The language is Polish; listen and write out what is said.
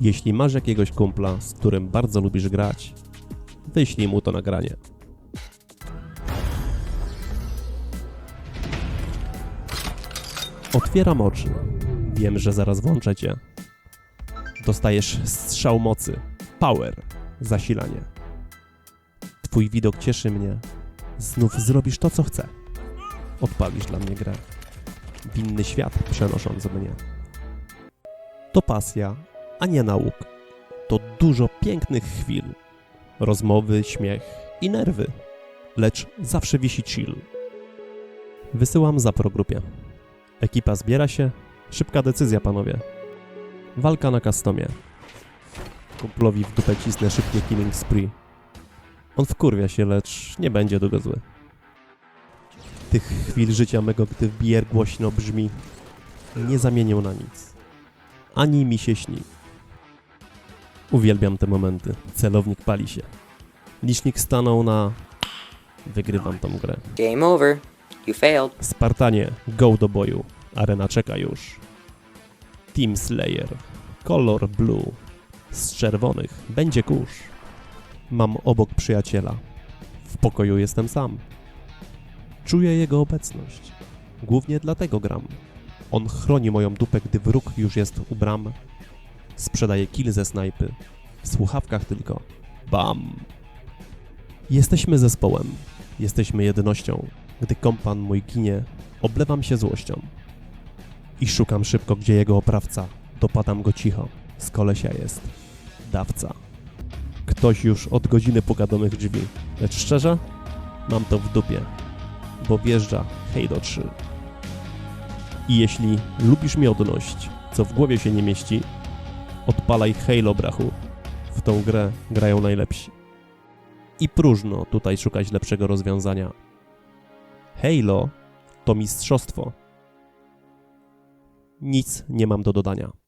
Jeśli masz jakiegoś kumpla, z którym bardzo lubisz grać, wyślij mu to nagranie. Otwieram oczy. Wiem, że zaraz włączę cię. Dostajesz strzał mocy. Power. Zasilanie. Twój widok cieszy mnie. Znów zrobisz to, co chcę. Odpalisz dla mnie grę. W inny świat przenosząc mnie. To pasja, a nie nauk. To dużo pięknych chwil. Rozmowy, śmiech i nerwy. Lecz zawsze wisi chill. Wysyłam zapro grupie. Ekipa zbiera się. Szybka decyzja, panowie. Walka na customie. Kumplowi w dupę cisnę szybkie killing spree. On wkurwia się, lecz nie będzie długo zły. Tych chwil życia mego, gdy bier głośno brzmi, nie zamienią na nic. Ani mi się śni. Uwielbiam te momenty. Celownik pali się. Licznik stanął na... Wygrywam tą grę. Game over. You failed. Spartanie, go do boju. Arena czeka już. Team Slayer, kolor blue. Z czerwonych będzie kurz. Mam obok przyjaciela. W pokoju jestem sam. Czuję jego obecność. Głównie dlatego gram. On chroni moją dupę, gdy wróg już jest u bram. Sprzedaje kill ze snajpy. W słuchawkach tylko. Bam! Jesteśmy zespołem. Jesteśmy jednością. Gdy kompan mój ginie, oblewam się złością. I szukam szybko, gdzie jego oprawca. Dopadam go cicho. Z kolesia jest. Dawca. Ktoś już od godziny puka do mych drzwi. Lecz szczerze? Mam to w dupie. Bo wjeżdża Halo 3. I jeśli lubisz miodność, co w głowie się nie mieści, odpalaj Halo, brachu. W tą grę grają najlepsi. I próżno tutaj szukać lepszego rozwiązania. Halo to mistrzostwo. Nic nie mam do dodania.